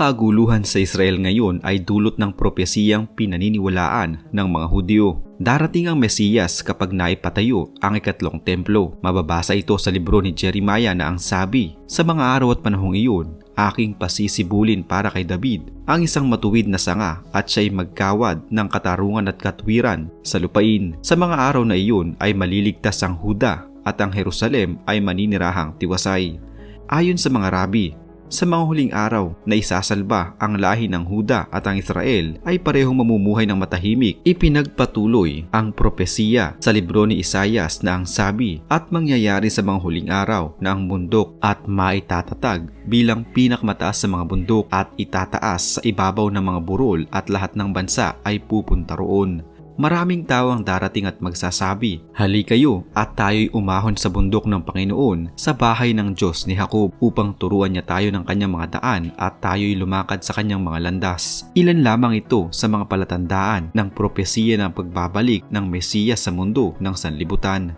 kaguluhan sa Israel ngayon ay dulot ng propesiyang pinaniniwalaan ng mga Hudyo. Darating ang Mesiyas kapag naipatayo ang ikatlong templo. Mababasa ito sa libro ni Jeremiah na ang sabi, Sa mga araw at panahong iyon, aking pasisibulin para kay David ang isang matuwid na sanga at siya'y magkawad ng katarungan at katwiran sa lupain. Sa mga araw na iyon ay maliligtas ang Huda at ang Jerusalem ay maninirahang tiwasay. Ayon sa mga rabi, sa mga huling araw na isasalba ang lahi ng Huda at ang Israel ay parehong mamumuhay ng matahimik. Ipinagpatuloy ang propesiya sa libro ni Isayas na ang sabi at mangyayari sa mga huling araw na ang bundok at maitatatag bilang pinakmataas sa mga bundok at itataas sa ibabaw ng mga burol at lahat ng bansa ay pupunta roon. Maraming tao ang darating at magsasabi, Hali kayo at tayo'y umahon sa bundok ng Panginoon sa bahay ng Diyos ni Jacob upang turuan niya tayo ng kanyang mga daan at tayo'y lumakad sa kanyang mga landas. Ilan lamang ito sa mga palatandaan ng propesiya ng pagbabalik ng Mesiyas sa mundo ng sanlibutan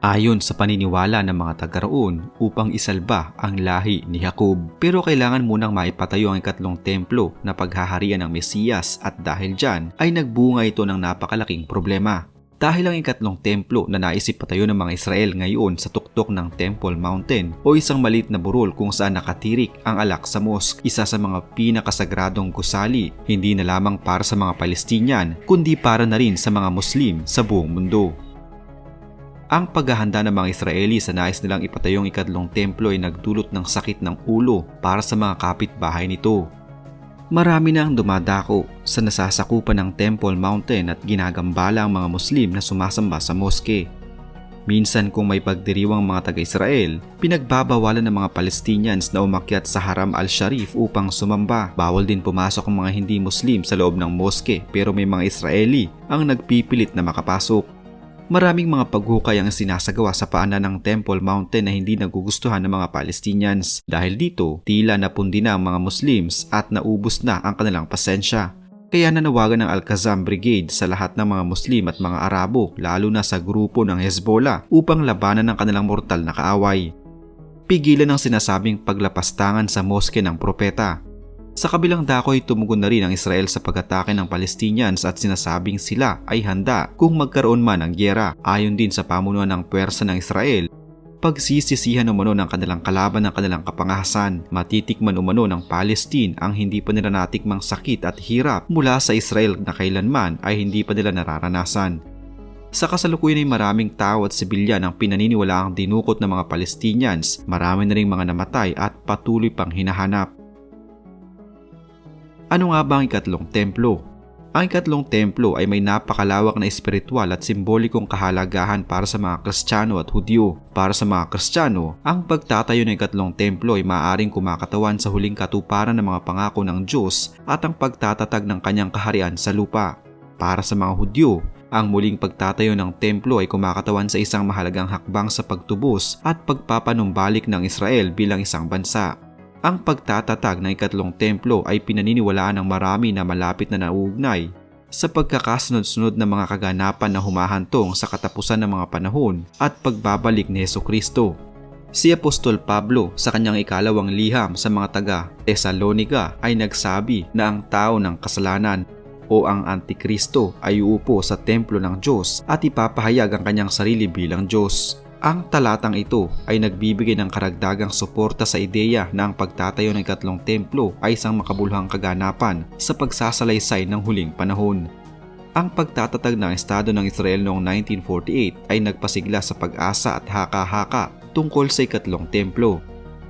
ayon sa paniniwala ng mga taga-roon upang isalba ang lahi ni Jacob. Pero kailangan munang maipatayo ang ikatlong templo na paghaharian ng Mesiyas at dahil dyan ay nagbunga ito ng napakalaking problema. Dahil ang ikatlong templo na naisip patayo ng mga Israel ngayon sa tuktok ng Temple Mountain o isang malit na burol kung saan nakatirik ang Al-Aqsa Mosque, isa sa mga pinakasagradong gusali, hindi na lamang para sa mga Palestinian kundi para na rin sa mga Muslim sa buong mundo. Ang paghahanda ng mga Israeli sa nais nilang ipatayong ikatlong templo ay nagdulot ng sakit ng ulo para sa mga kapitbahay nito. Marami na ang dumadako sa nasasakupan ng Temple Mountain at ginagambala ang mga Muslim na sumasamba sa moske. Minsan kung may pagdiriwang mga taga-Israel, pinagbabawalan ng mga Palestinians na umakyat sa Haram al-Sharif upang sumamba. Bawal din pumasok ang mga hindi Muslim sa loob ng moske pero may mga Israeli ang nagpipilit na makapasok. Maraming mga paghukay ang sinasagawa sa paanan ng Temple Mountain na hindi nagugustuhan ng mga Palestinians. Dahil dito, tila napundi na ang mga Muslims at naubos na ang kanilang pasensya. Kaya nanawagan ng Al-Qazam Brigade sa lahat ng mga Muslim at mga Arabo lalo na sa grupo ng Hezbollah upang labanan ang kanilang mortal na kaaway. Pigilan ang sinasabing paglapastangan sa moske ng propeta sa kabilang dako ay tumugon na rin ang Israel sa pag-atake ng Palestinians at sinasabing sila ay handa kung magkaroon man ng gyera ayon din sa pamunuan ng puwersa ng Israel pagsisisihan umano ng kanilang kalaban ng kanilang kapangahasan. Matitikman umano ng Palestine ang hindi pa nila natikmang sakit at hirap mula sa Israel na kailanman ay hindi pa nila nararanasan. Sa kasalukuyan ay maraming tao at sibilyan ang pinaniniwalaang dinukot ng mga Palestinians, marami na rin mga namatay at patuloy pang hinahanap. Ano nga ba ang ikatlong templo? Ang ikatlong templo ay may napakalawak na espiritual at simbolikong kahalagahan para sa mga Kristiyano at Hudyo. Para sa mga Kristiyano, ang pagtatayo ng ikatlong templo ay maaaring kumakatawan sa huling katuparan ng mga pangako ng Diyos at ang pagtatatag ng kanyang kaharian sa lupa. Para sa mga Hudyo, ang muling pagtatayo ng templo ay kumakatawan sa isang mahalagang hakbang sa pagtubos at pagpapanumbalik ng Israel bilang isang bansa. Ang pagtatatag ng ikatlong templo ay pinaniniwalaan ng marami na malapit na nauugnay sa pagkakasunod-sunod ng mga kaganapan na humahantong sa katapusan ng mga panahon at pagbabalik ni Heso Kristo. Si Apostol Pablo sa kanyang ikalawang liham sa mga taga Tesalonika ay nagsabi na ang tao ng kasalanan o ang Antikristo ay uupo sa templo ng Diyos at ipapahayag ang kanyang sarili bilang Diyos. Ang talatang ito ay nagbibigay ng karagdagang suporta sa ideya na ang pagtatayo ng ikatlong templo ay isang makabuluhang kaganapan sa pagsasalaysay ng huling panahon. Ang pagtatatag ng Estado ng Israel noong 1948 ay nagpasigla sa pag-asa at haka-haka tungkol sa ikatlong templo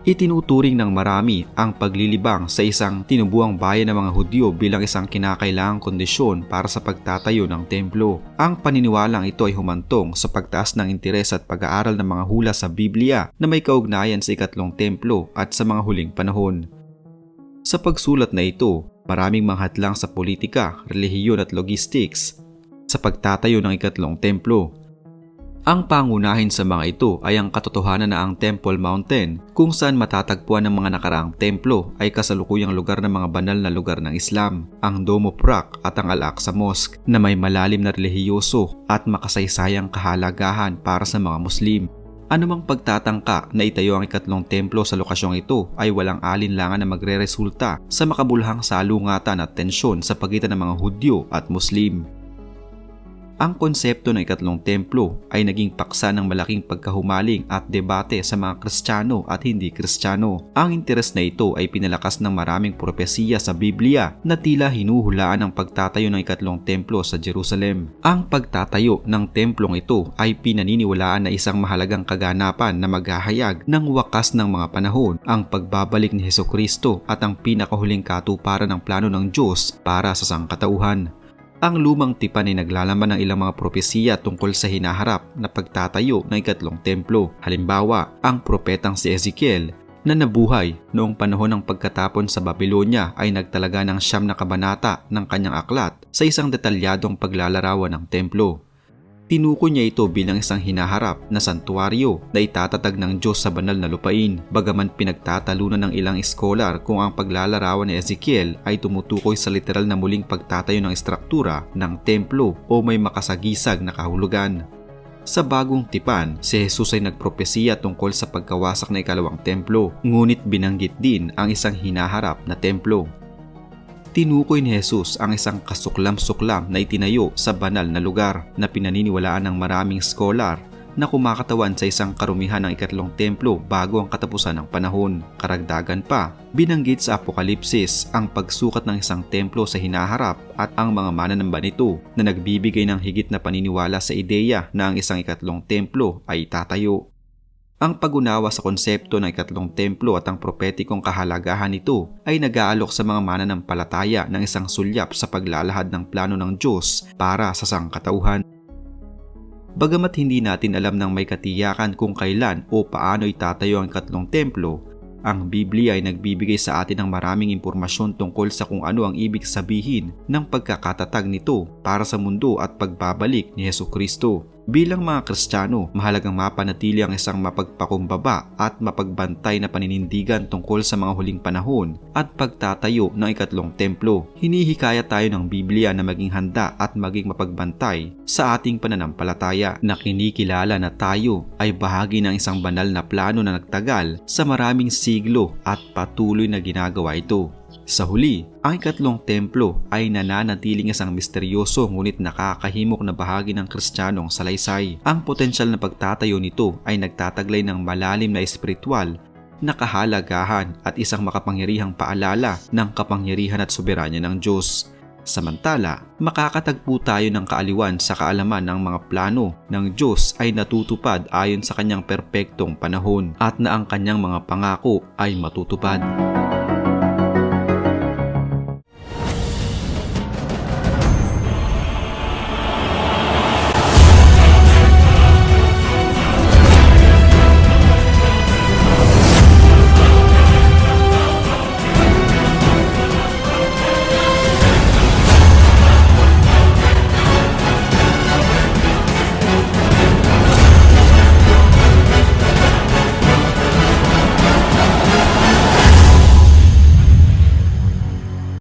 Itinuturing ng marami ang paglilibang sa isang tinubuang bayan ng mga Hudyo bilang isang kinakailangang kondisyon para sa pagtatayo ng templo. Ang paniniwalang ito ay humantong sa pagtaas ng interes at pag-aaral ng mga hula sa Biblia na may kaugnayan sa ikatlong templo at sa mga huling panahon. Sa pagsulat na ito, maraming mga hadlang sa politika, relihiyon at logistics sa pagtatayo ng ikatlong templo ang pangunahin sa mga ito ay ang katotohanan na ang Temple Mountain kung saan matatagpuan ng mga nakaraang templo ay kasalukuyang lugar ng mga banal na lugar ng Islam, ang Dome of Rock at ang Al-Aqsa Mosque na may malalim na relihiyoso at makasaysayang kahalagahan para sa mga Muslim. Anumang pagtatangka na itayo ang ikatlong templo sa lokasyong ito ay walang alinlangan na magre-resulta sa makabulhang salungatan at tensyon sa pagitan ng mga Hudyo at Muslim. Ang konsepto ng ikatlong templo ay naging paksa ng malaking pagkahumaling at debate sa mga Kristiyano at hindi Kristiyano. Ang interes na ito ay pinalakas ng maraming propesiya sa Biblia na tila hinuhulaan ang pagtatayo ng ikatlong templo sa Jerusalem. Ang pagtatayo ng templong ito ay pinaniniwalaan na isang mahalagang kaganapan na maghahayag ng wakas ng mga panahon, ang pagbabalik ni Heso Kristo at ang pinakahuling katuparan ng plano ng Diyos para sa sangkatauhan. Ang lumang tipan ay naglalaman ng ilang mga propesiya tungkol sa hinaharap na pagtatayo ng ikatlong templo. Halimbawa, ang propetang si Ezekiel na nabuhay noong panahon ng pagkatapon sa Babylonia ay nagtalaga ng siyam na kabanata ng kanyang aklat sa isang detalyadong paglalarawan ng templo. Tinuko niya ito bilang isang hinaharap na santuaryo na itatatag ng Diyos sa banal na lupain. Bagaman pinagtatalunan ng ilang eskolar kung ang paglalarawan ni Ezekiel ay tumutukoy sa literal na muling pagtatayo ng estruktura ng templo o may makasagisag na kahulugan. Sa bagong tipan, si Jesus ay nagpropesiya tungkol sa pagkawasak na ikalawang templo, ngunit binanggit din ang isang hinaharap na templo. Tinukoy ni Jesus ang isang kasuklam-suklam na itinayo sa banal na lugar na pinaniniwalaan ng maraming scholar na kumakatawan sa isang karumihan ng ikatlong templo bago ang katapusan ng panahon. Karagdagan pa, binanggit sa Apokalipsis ang pagsukat ng isang templo sa hinaharap at ang mga mananamba nito na nagbibigay ng higit na paniniwala sa ideya na ang isang ikatlong templo ay tatayo. Ang pagunawa sa konsepto ng ikatlong templo at ang propetikong kahalagahan nito ay nag-aalok sa mga mananampalataya ng isang sulyap sa paglalahad ng plano ng Diyos para sa sangkatauhan. Bagamat hindi natin alam ng may katiyakan kung kailan o paano itatayo ang ikatlong templo, ang Biblia ay nagbibigay sa atin ng maraming impormasyon tungkol sa kung ano ang ibig sabihin ng pagkakatatag nito para sa mundo at pagbabalik ni Heso Kristo. Bilang mga Kristiyano, mahalagang mapanatili ang isang mapagpakumbaba at mapagbantay na paninindigan tungkol sa mga huling panahon at pagtatayo ng ikatlong templo. Hinihikaya tayo ng Biblia na maging handa at maging mapagbantay sa ating pananampalataya na kinikilala na tayo ay bahagi ng isang banal na plano na nagtagal sa maraming siglo at patuloy na ginagawa ito. Sa huli, ang ikatlong templo ay nananatiling isang misteryoso ngunit nakakahimok na bahagi ng kristyanong salaysay. Ang potensyal na pagtatayo nito ay nagtataglay ng malalim na espiritual na kahalagahan at isang makapangyarihang paalala ng kapangyarihan at soberanya ng Diyos. Samantala, makakatagpo tayo ng kaaliwan sa kaalaman ng mga plano ng Diyos ay natutupad ayon sa kanyang perpektong panahon at na ang kanyang mga pangako ay matutupad.